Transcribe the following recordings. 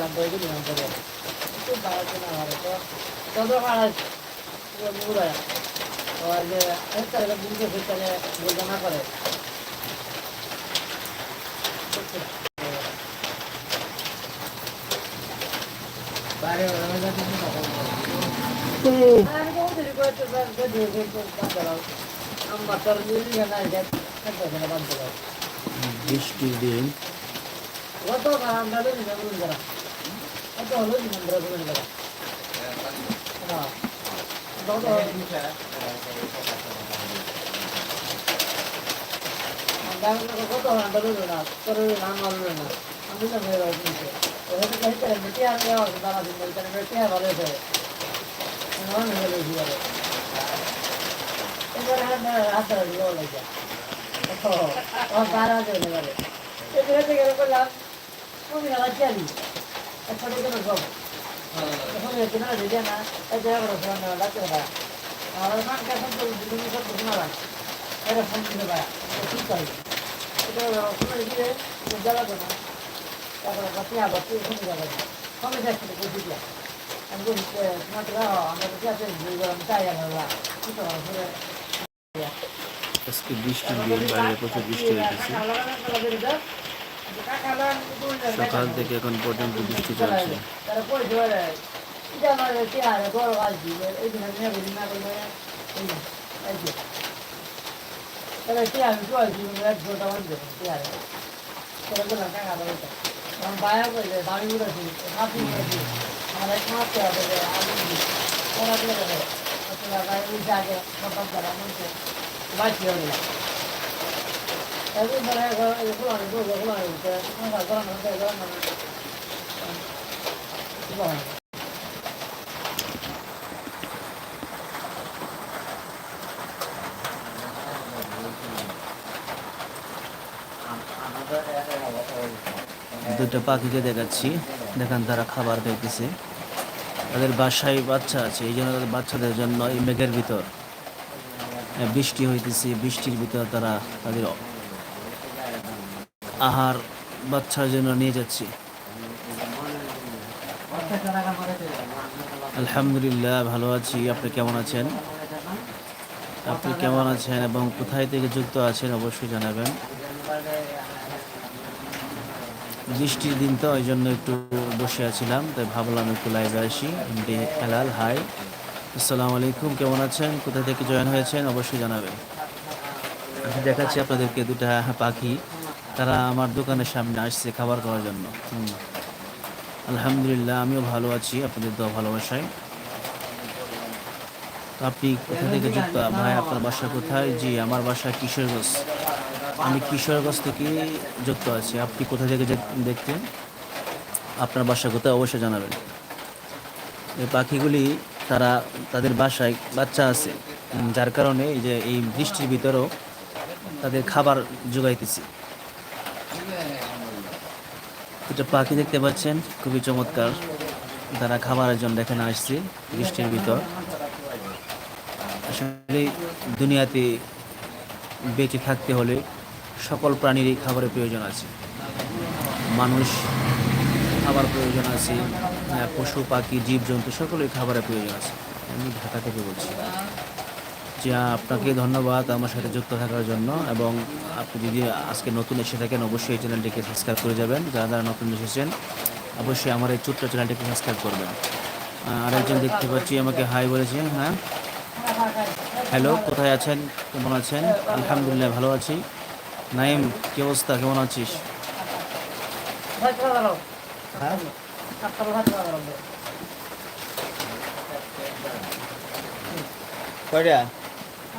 লাগবে এগুলো নাম করে খুব ভালো কিনা ভালো তো তত মারা মুড়ে আর যে একটা বুঝতে ফিরতে বলতে না করে বাইরে আমি কোন দিকে করতে পারব যে যে বাদ দাও আমরা তোর নিয়ে না যে একটা করে বাদ কত আমরা দিন যাব না কত হলো দিন আমরা বলুন না দাও আমরা কত আমরা বলুন না তোর নাম বলুন না আমি না মেরে নিতে ওটা কইতে মিটি আর দেওয়া দাঁড়া দিন বলতে মিটি আর ভালো আছে দিয়ে দিয়া আজকে বৃষ্টির দিন বাইরে প্রচুর বৃষ্টি হইতেছে সকাল থেকে এখন পর্যন্ত বৃষ্টি চলছে। বড় দুটো পাখিকে দেখাচ্ছি। দেখান তারা খাবার খাইতেছে। তাদের বাসায় বাচ্চা আছে, এই জন্য তাদের বাচ্চাদের জন্য এই মেঘের ভিতর বৃষ্টি হইতেছে। বৃষ্টির ভিতর তারা তাদের আহার বাচ্চার জন্য নিয়ে যাচ্ছি। আলহামদুলিল্লাহ, ভালো আছি। আপনি কেমন আছেন? আপনি কেমন আছেন এবং কোথায় থেকে যুক্ত আছেন অবশ্যই জানাবেন। বৃষ্টির দিন তো ওই জন্য একটু বসে আছিলাম, তাই ভাবলাম একটু লাইভে আসি। এমডি হেলাল হাই আসসালামু আলাইকুম, কেমন আছেন? কোথা থেকে জয়েন হয়েছেন? অবশ্যই জানাবেন। দেখাচ্ছি আপনাদেরকে দুটা পাখি। তারা আমার দোকানের সামনে আসছে খাবার খাওয়ার জন্য। আলহামদুলিল্লাহ, আমিও ভালো আছি, আপনাদের দোয়া ভালোবাসায়। তো আপনি কোথা থেকে যুক্ত? ভাই, আপনার বাসা কোথায়? জি, আমার বাসা কিশোরগঞ্জ। আমি কিশোরগঞ্জ থেকে যুক্ত আছি। আপনি কোথা থেকে দেখতেন? আপনার বাসা কোথায় অবশ্যই জানাবেন। এই পাখিগুলি, তারা তাদের বাসায় বাচ্চা আছে। যার কারণে এই যে, এই বৃষ্টির ভিতরেও তাদের খাবার যোগাইতেছি এটা পাখি দেখতে পাচ্ছেন, খুবই চমৎকার। তারা খাবারের জন্য এখানে আসছে বৃষ্টির ভিতর। আসলে দুনিয়াতে বেঁচে থাকতে হলে সকল প্রাণীরই খাবারের প্রয়োজন আছে। মানুষ খাবার প্রয়োজন আছে পশু, পাখি, জীবজন্তু, সকলের খাবারের প্রয়োজন আছে। আমি ঢাকা থেকে বলছি। যে আপনাকে ধন্যবাদ আমার সাথে যুক্ত থাকার জন্য এবং আপনি যদি আজকে নতুন এসে থাকেন, অবশ্যই এই চ্যানেলটিকে সাবস্ক্রাইব করে যাবেন। যারা যারা নতুন এসেছেন, অবশ্যই আমার এই ছোট্ট চ্যানেলটিকে সাবস্ক্রাইব করবেন। আরেকজন দেখতে পাচ্ছি, আমাকে হাই বলেছে হ্যাঁ? হ্যালো কোথায় আছেন? কেমন আছেন? আলহামদুলিল্লাহ, ভালো আছি। নাইম, কি অবস্থা? কেমন আছিস? কয়টা?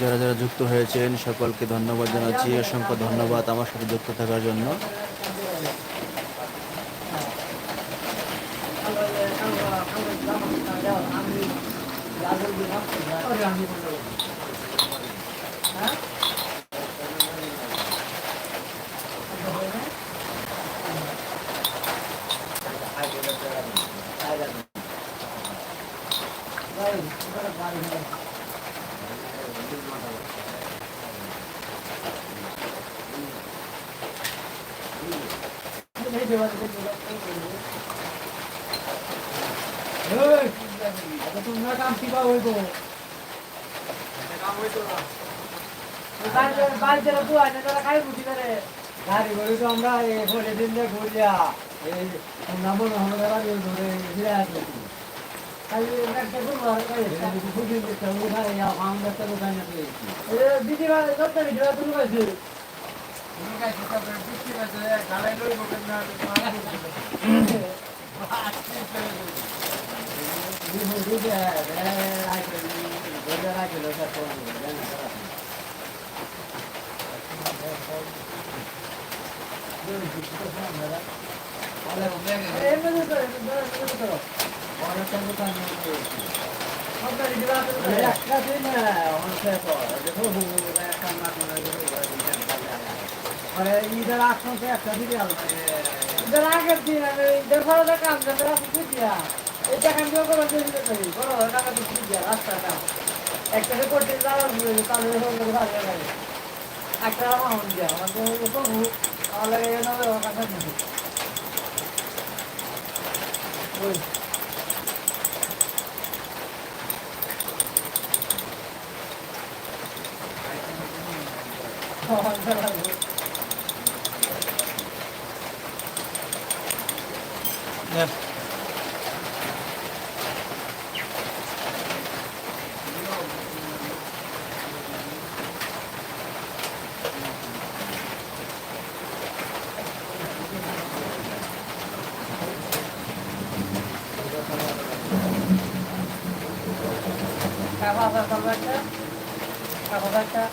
যারা যারা যুক্ত হয়েছেন, সকলকে ধন্যবাদ জানাচ্ছি অসংখ্য ধন্যবাদ আমার সাথে যুক্ত থাকার জন্য Thank you. তোমরা কাম কিবা হইব গাড়ি করে? তো আমরা এই ঘরে দিন দিয়ে ঘুরিয়া এই তোমরা হবে বাড়ি ধরে ফিরে আসবে ফুটিয়ে দিতে উঠাই আমরা তো উঠাই না পেয়েছি একটা দিন আরে ঈদের আগ একটা দিকে আলাদা একটা করতে যাওয়ার তাহলে ভালো লাগে একটা আমার দিয়া আমাদের প্রভু আমার লাগে নবে আমার কাছে নেই ওই কাকা কাকা কাকা কাকা কাকা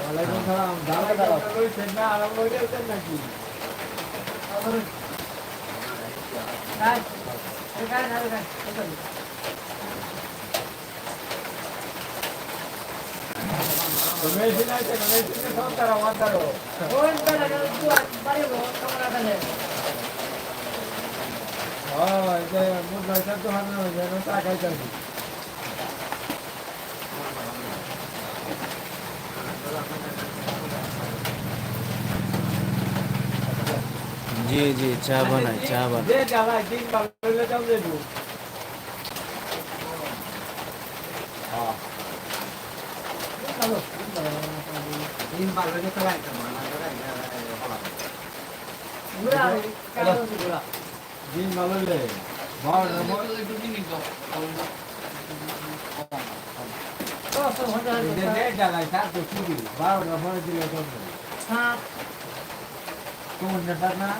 ওয়ালাইকুম সালাম দাঁড়াও দাঁড়াও। লইছেন না আর লইছেন নাকি? Này, cái cái này cái cái তুমি এসে নাই। তো তুমি এসে সব তারা আমার তারো Ôi, cái này nó chua, bao nhiêu rồi, không ra cái này. হয় যে মুখ লাইছে তো হাতে হইছে না টাকাই চাইছি জি জি চা বানাই চা বানাই যে জ্বালায় দিন ভালো হইলে যাও দেবো হ্যাঁ দিন ভালো হইলে তো রাইতে Gula, cái đó thì gula. দিন ভালো হইলে ভালো Có không có ra যে được. যে জ্বালায় তার তো চুরি বারোটা পরে দিলে তো Ha. কোন ব্যাপার না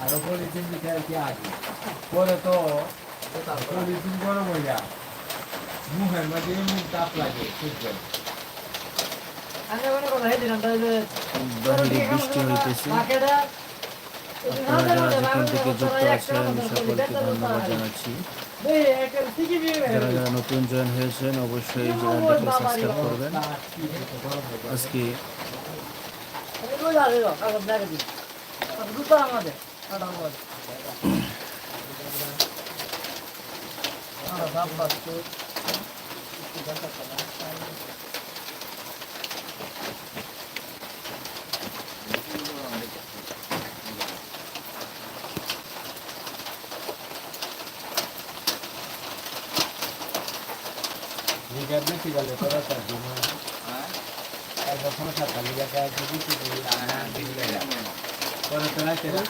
আরে পলিথিন দিতে কি আছে পরে তো পলিথিন গরম হয়ে যায় মুখের মুখ তাপ লাগে বুঝলেন যে বাহিরে বৃষ্টি হইতেছে। আপনারা যারা যেখান থেকে যুক্ত আছেন সকলকে ধন্যবাদ জানাচ্ছি। যারা যারা নতুন জয়েন হয়েছেন অবশ্যই চ্যানেলটিকে সাবস্ক্রাইব করবেন। আজকে আমাদের তার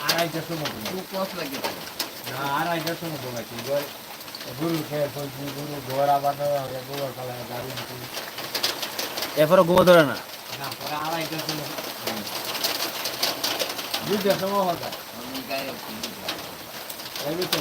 আড়াইটার সময় আড়াইটার সময় এবার গুরু খেয়ে ফেলছি গুরু ঘোরা হবে গোবর ফেলায় গাড়ি দিচ্ছি এরপরে গোবর ধরে না? না পরে আড়াইটা ছিল দুইটার সময় তো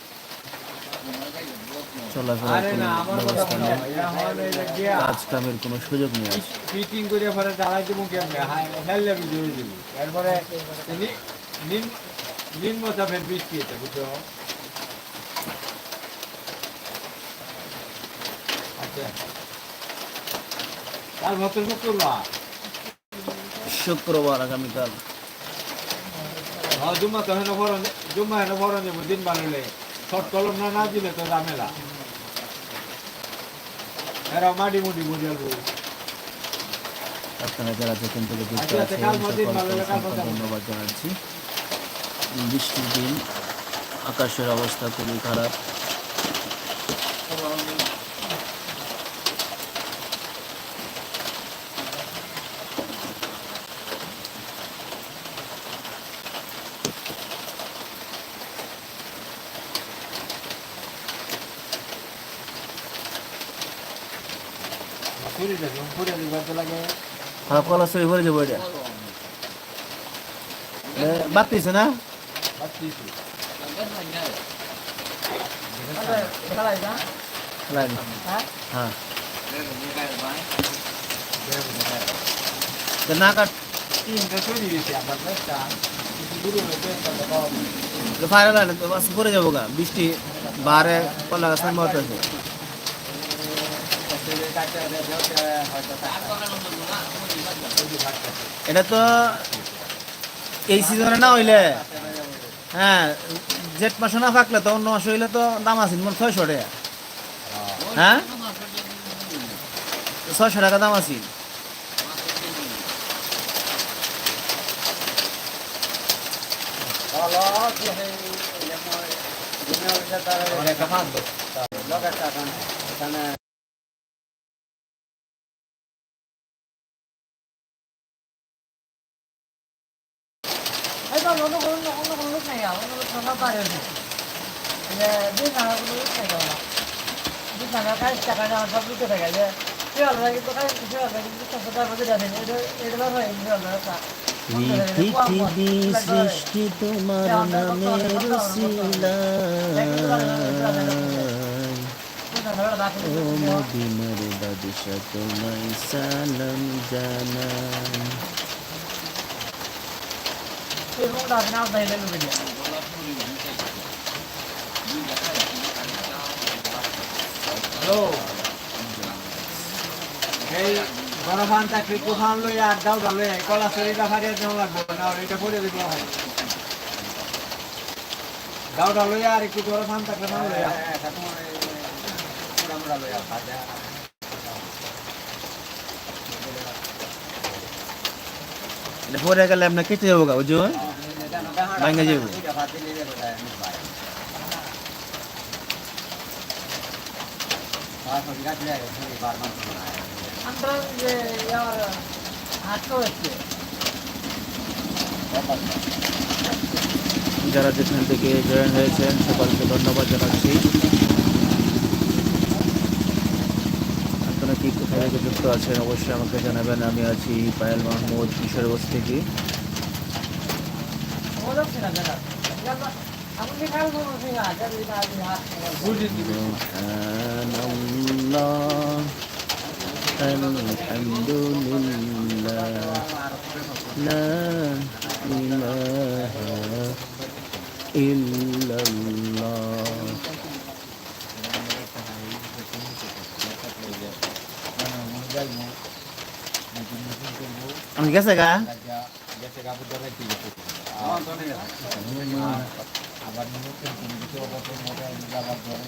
চলাফেরার কোনো ব্যবস্থা নেই। কোনো সুযোগ নেই। আজ। ফিটিং করে পরে জ্বালাই দিব কেমনে? হেললে আমি জুড়ে দিব। এরপরে নিম্ন চাপের বৃষ্টি এটা বুঝছ? আচ্ছা। শুক্রবার। শুক্রবার আগামীকাল। হ্যাঁ জুম্মা তো হেন জুম্মা হেন যাব দিন বানালে শর্ট কলম না না দিলে তো ঝামেলা। এরা মাটি মুটি বুঝাবো আপনারা যারা যেখান থেকে যুক্ত আচ্ছা, আচ্ছা, আছেন। ধন্যবাদ জানাচ্ছি। বৃষ্টির দিন আকাশের অবস্থা খুবই খারাপ। ছুরি দেখুন ছুরি দিতে লাগে খারাপ কলা সই ভরে যাব এটা বাতিছে না বাচ্চি খেলাই না লাইন হ্যাঁ হ্যাঁ তো না কাট তিনটা ছুরি দিয়েছে আমার একটা গুরু হয়েছে একটা ফায়ার লাইন তো বাস পরে যাব গা বৃষ্টি বাহারে কলা গাছ মত আছে এটা তো এই সিজনে না হইলে হ্যাঁ জেঠ মাসে না থাকলে তো অন্য মাসে হইলে তো দাম আছে মানে ছয়শো টাকা। হ্যাঁ? ছয়শো টাকা দাম আছে কামান এই তো অন্য কোনো অন্য কোনো লোক নাই অন্য লোক সবার পারে যে দিন না কোনো লোক নাই না দিন না কাজ টাকা না সব দিতে থাকে যে শিয়াল ভাই কিন্তু কাজ শিয়াল ভাই কিন্তু কত টাকা মধ্যে জানেন এটা এটা হয় শিয়াল ভাই কা পৃথিবী সৃষ্টি তোমার নামের ও মদিনার বাদশা তোমায় সালাম জানাই। হ্যালো এই গরফান চাকরি তুফান লই আর দাও দালে কলা শরীরটা ফারিয়ে দেওয়া লাগবে না এটা করে দিব দাও দাও লই আর একটু গরফান থাকলে না লই এটা পরে গেলে আপনার কেটে যাব গা বুঝো ভাঙ্গা যাব আমরা যে ইয়ার হাঁটতে হচ্ছে যারা যেখান থেকে জয়েন হয়েছেন, সকলকে ধন্যবাদ জানাচ্ছি। আপনারা কি কোথায় থেকে যুক্ত আছেন অবশ্যই আমাকে জানাবেন। আমি আছি পায়েল মাহমুদ, কিশোরগঞ্জ থেকে। বলো না দাদা আপনি কি খাল বলুন সিঙ্গা যদি না হাত বুঝি দিব سبحان الله الحمد لله لا إله إلا الله আমি গেছে গা গেছে কাপড় ধরে ঠিক আছে আবার কোনো কিছু অবসর মতো যাবার ধরে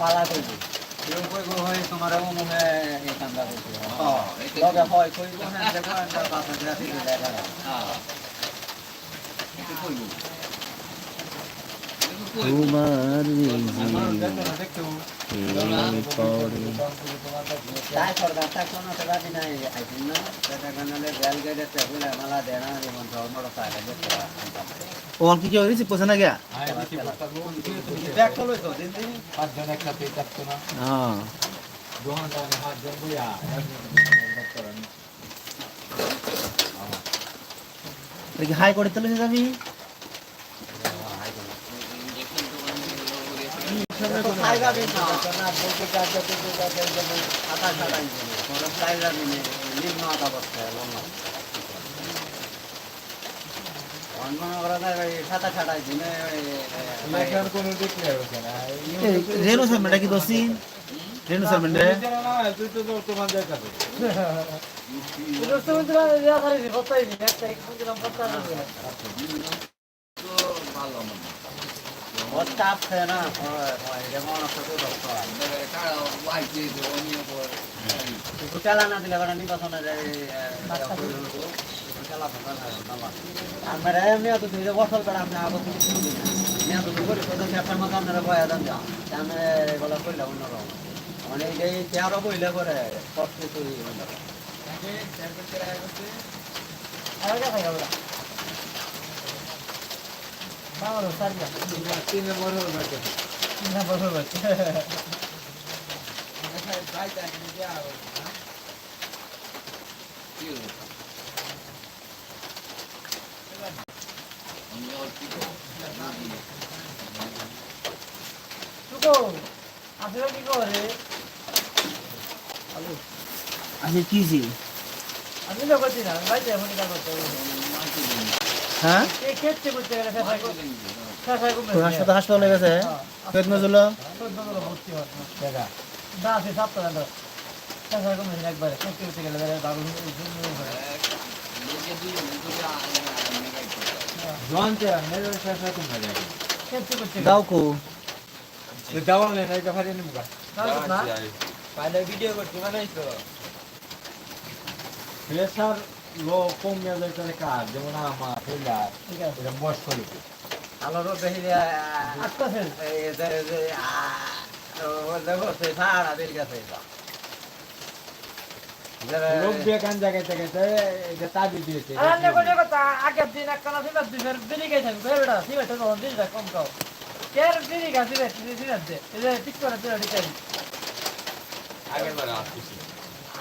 পালা করবি কেউ কইব হয় তোমার মনে এই কান্দা করছে। লগে হয় দেখো বাসা গ্রাফি দেখো সরকার তা কোনো তো রাজি নাই। আইছেন না সেটা কারণে রেল গেটে টেবিল মালা দেনা যেমন ধর্মর সাইডে দেখতে ওখান কি কি হয়েছে পৌঁছে না গিয়া? হ্যাঁ হাই করে চলে যাবি খাইবা দিন না না বলতে কাজে দিতে কাজে যেমন আটা ছাড়াই কোনো খাইবা দিন নিম্ন আটা বসতে লম্বা অন্য করা না সাদা ছাড়াই দিনে এখন কোনো ডিক্লেয়ার হচ্ছে না রেনু সালমেন্টা কি দোষী রেনু সালমেন্টা তুই করে বতাই নি না না যেমন চালা না দিলে ওরা নির্বাচনে আমরা মেয়ে তো দুই বছর করে আপনি আগে থেকে শুরু দিন মেয়ে তো করি তো ব্যবসার মতো আপনারা বয়া দেন যা আমরা এগুলো করলে অন্যরকম মানে এই চেয়ারও বইলে করে সব কিছুই অন্যরকম তিন নম্বর হল না বসে বসে তুকো আসলে কি করে আচ্ছা কি জি আমি তো করছি না ভাই এখন এটা করতে হ্যাঁ? হাসপাতাল হাসপাতালে গেছে। চোদ্দ হয় খেতে করতে দাও কো। নেই না এটা পাইলে ভিডিও করতে মানে তো প্রেসার লো কম মেলে করে কাজ যেমন আমার ফেলার ঠিক আছে। এটা বয়স্ক লোক। আলোর ফেল দেখো সে সারা বের গেছে। লোক দিয়ে কান জায়গায় থেকে এটা তাবি দিয়েছে আগের দিন একটা না সিমেন্ট দিন দিলি গেছে বেরোটা সিমেন্ট তো দিনটা কম কাও কের দিলি গা সিমেন্ট সিমেন্ট দে ঠিক করে দিল ঠিক আছে আগের বার আসছি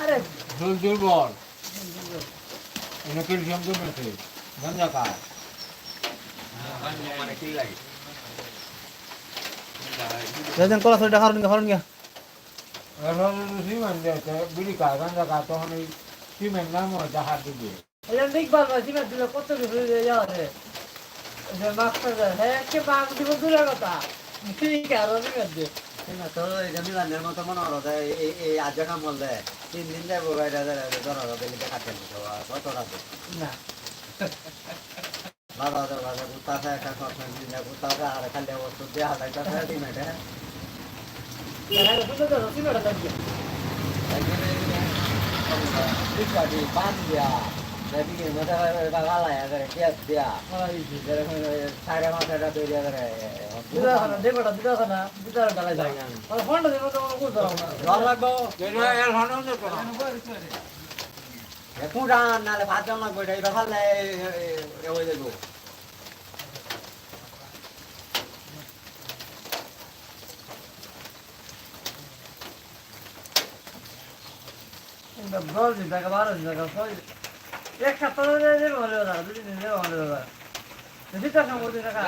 আরে জল দুর্বল এনে ক্যালসিয়াম গঞ্জা খায় কলা সরিটা হরন গিয়া হরন গিয়া। সিমেন্ট দিয়েছে বিড়ি খায় গঞ্জা খায় তখন এই সিমেন্ট নাম জাহাজ ঠিক ভালো সিমেন্ট দিলে কত কিছু যাওয়া রে যে মাস্টার হ্যাঁ কে মাগ দিব দূরের কথা। ঠিক আর সিমেন্ট দে তো এটা মিলানের মতো মনে হলো এই এই আজ কাম বললে তিন দিন যাব গাড়িটা ধরো দিল্লিতে কাটেন কত রাতে না বাবা হাজার বাজার কুত্তা আছে একটা কথা দিন কুত্তা আছে আর খালি দিয়ে হাজার টাকা সিমেন্ট হ্যাঁ এটা তো সিমেন্ট দিয়া দেখি মধ্যে গালা করে কেস দিয়া সাড়ে মাথাটা তৈরি করে হয়ে টাকা বারো টাকা ছয় দিন এক সপ্তাহ ধরে দেবে হলে দাদা দুদিন দিন দেবে হলে দাদা যদি তার সঙ্গে দিন টাকা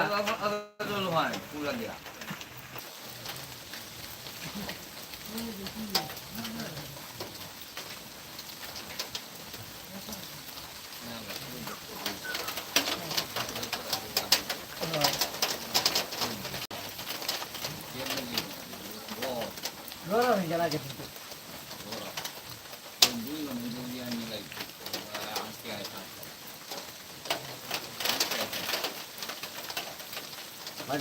গরম হয়ে গেল আগে থেকে বাজার কেন টাকা আনছে কোন দিলে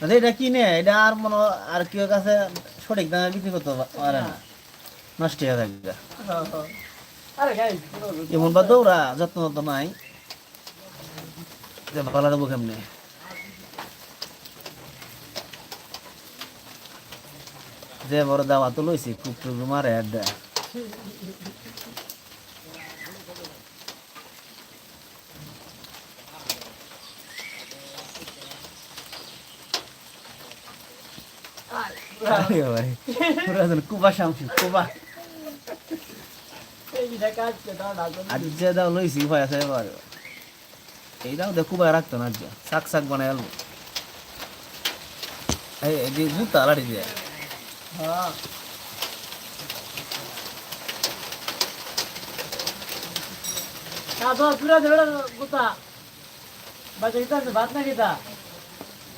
তাহলে এটা কিনে এটা আর মনে আর কেউ কাছে সঠিক দামে বিক্রি করতে পারে না। নষ্ট হয়ে থাকবে এমন বা দৌড়া যত্ন যত্ন নাই। যে ভালো দেবো কেমনে? যে বড় দাওয়া তো লইছি খুব টুকু মারে আড্ডা আরে বাবারে, পুরা যেন কুবা শামসি কুবা কে দাও লইছি ভয় আছে এবার এই দাও দেখো কুবা রাখতো না আজ শাক শাক বানাই আলু এই যে গুতা লাড়ি দিয়ে হ্যাঁ কাদো পুরা দেবে গুতা বাজে গিতা ভাত না গিতা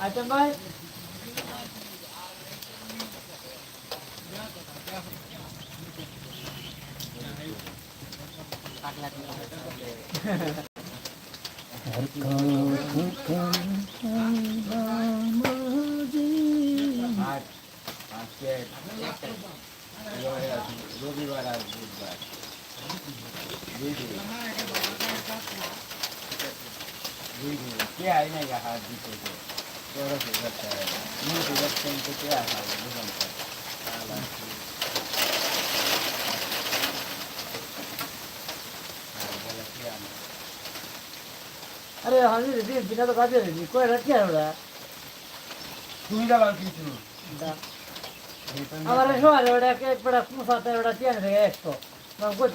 আইটেম ভাই আজ আজকে রবিবার আর বুধবার কে আই নাই হাত দিতে তোরা তো মুখে যাচ্ছে তো কে আরে কাজে রেডি কই রাখি আর ওরা? তুমি যাবার কিছু আমার সময় ওটা এক পেটা সাথে ওটা চেন থেকে একশো। মানে কত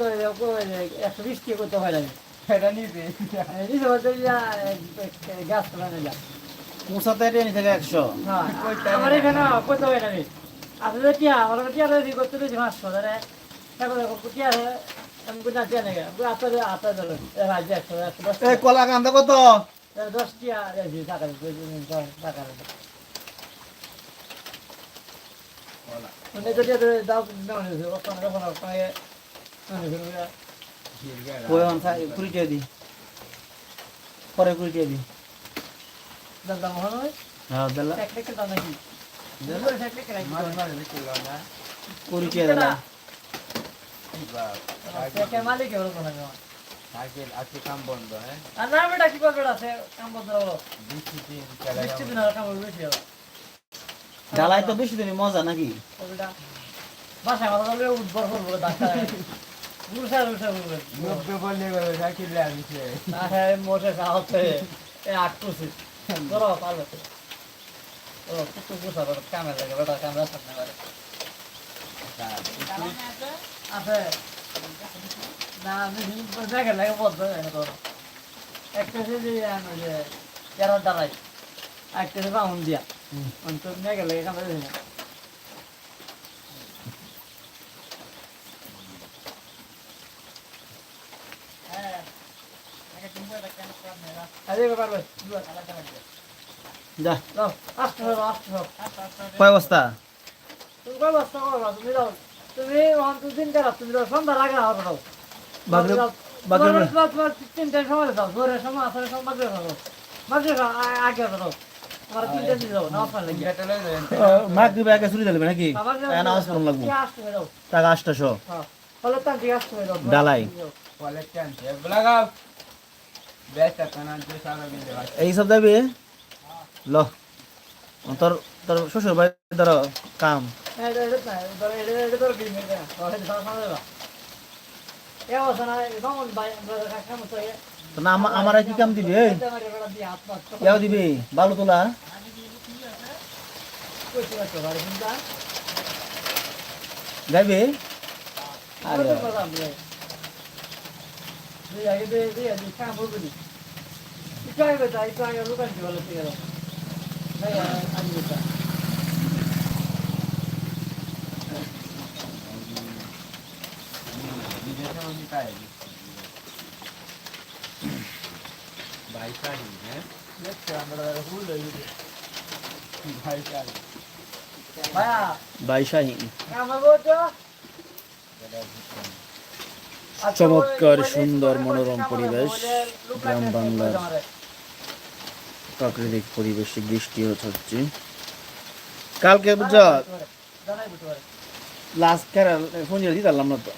একশো বিশ কি করতে হয় না এটা নিতে নিজে বলতে গ্যাস বানাই যা কুসাতে টেনে থেকে একশো। হ্যাঁ আমার এখানে কত হয় না আসলে টিয়া আমার টিয়া রেডি করতে দিয়েছি পাঁচশো ধরে তারপরে টিয়া টিয়া কলা কান্দা কত দশ টাকা টাকা পরে কুড়ি টাকা দি। দাম দাম হ্যাঁ কুড়ি কে মালিক এবার কোন সাইকেল আজকে কাম বন্ধ হ্যাঁ? আর না বেটা কি করবে আছে? কাম বন্ধ হলো। বৃষ্টি দিন বৃষ্টি দিন আর কাম বেশি হলো ঢালাই তো বেশি দিন মজা নাকি? বাসায় মাথা ধরলে উঠবর করব ডাক্তার উড়সা উড়সা উড়বে নব্বই বললে সাইকেল আনিছে হ্যাঁ মোটে খাওয়াতে এ আটকুছি ধরো পারবে ও কুতু কুসা কামে লাগে বেটা কামে সামনে করে আছে। না আমি দেখে লাগে বলতে তো। একটা সে যে যে এরা দাঁড়াই একটা সে বাউন দিয়া। অন্তর দেখে লাগে কামে দেয় না আরে পারবে যা। যাও আসতে হবে আসতে হবে। কয় বস্তা? তুমি কয় বস্তা তুমি যাও তুমি অন্তর দিন কারা তুমি সন্ধ্যা লাগে না দাও বাগরে বাগরে তোমার তিনটার সময় দাও ভোরের সময় আসলে সময় মাঝে দাও মাঝে আগে দাও টাকা হ্যাঁ ফলে তার দিকে আসতে হবে দাও ডালাই। কলেজ টানছে লাগাও। বেচা কেনা যে সারা মিলে এই সব যাবি? ল। তোর তোর শ্বশুর বাড়ি ধরো কাম। আমরা কি কাম দিবি? ইয়াও দিবি বালু তোলা। তুই আগে দে দে আমি কাম করবি নি একটু আগে বেটা একটু আগে লুকান চমৎকার, সুন্দর, মনোরম পরিবেশ, গ্রাম বাংলার। প্রাকৃতিক পরিবেশে বৃষ্টি হচ্ছে কালকে বুঝছ লাস্ট খেলা ফোন দিয়ে দিতাম না তো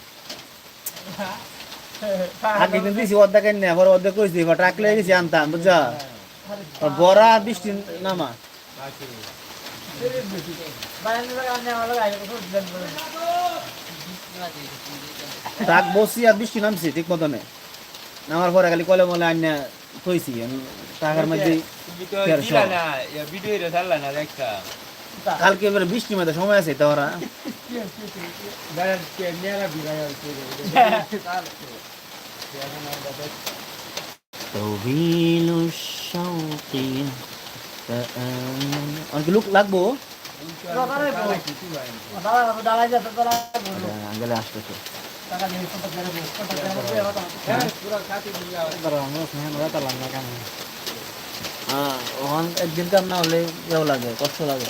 আগে দিন দিছি অর্ধেক এনে আবার অর্ধেক কইছি এবার ট্রাক লেগে গেছি আনতাম বুঝছ? বড়া বৃষ্টি নামা। ট্রাক বসি আর বৃষ্টি নামছি ঠিক মতনে। নামার পরে খালি কলে মলে আন্যা থইছি টাকার মধ্যে ভিডিও ছাড়লা না কালকে এবারে বৃষ্টি মতো সময় আছে তো ওরা অনেক লোক লাগবো? গেলে আসবে তো। একদিনকার না হলে ইয়েও লাগে কষ্ট লাগে।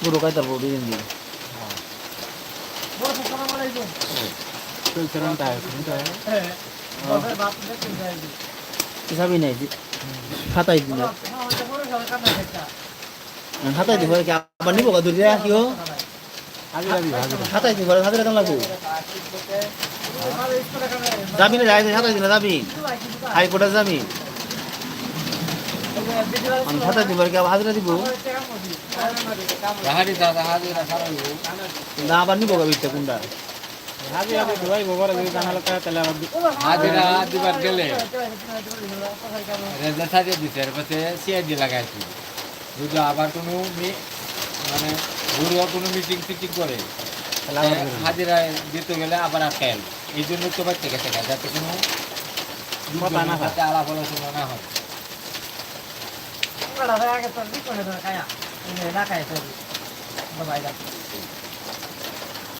পুরো কাই তারপর দুদিন দিন হিসাবই নেই খাতাই দিন খাতাই দিব কি আবার নিব কত দিয়া কি হো খাতাই দিব হাজার টাকা লাগবো। যাবি না যাই খাতাই দিন যাবি হাইকোর্টে যাবি আমি খাতাই দিব কি আবার হাজার দিব। হাজি দাদা হাজি না আবার নিব কবিটা কোনটা? হাজিরা দিবার গেলে রেজাল্ট সাজিয়ে দিছে এর পাশে সিআইডি লাগাইছি যদি আবার কোনো মানে ঘুরুয়া কোনো মিটিং টিটিং করে হাজিরা দিতে গেলে আবার আটকাইল এই জন্য তো বাচ্চা গেছে যাতে কোনো আলাপ আলোচনা না হয়। আগে তো কায়া না খায় তো ভাই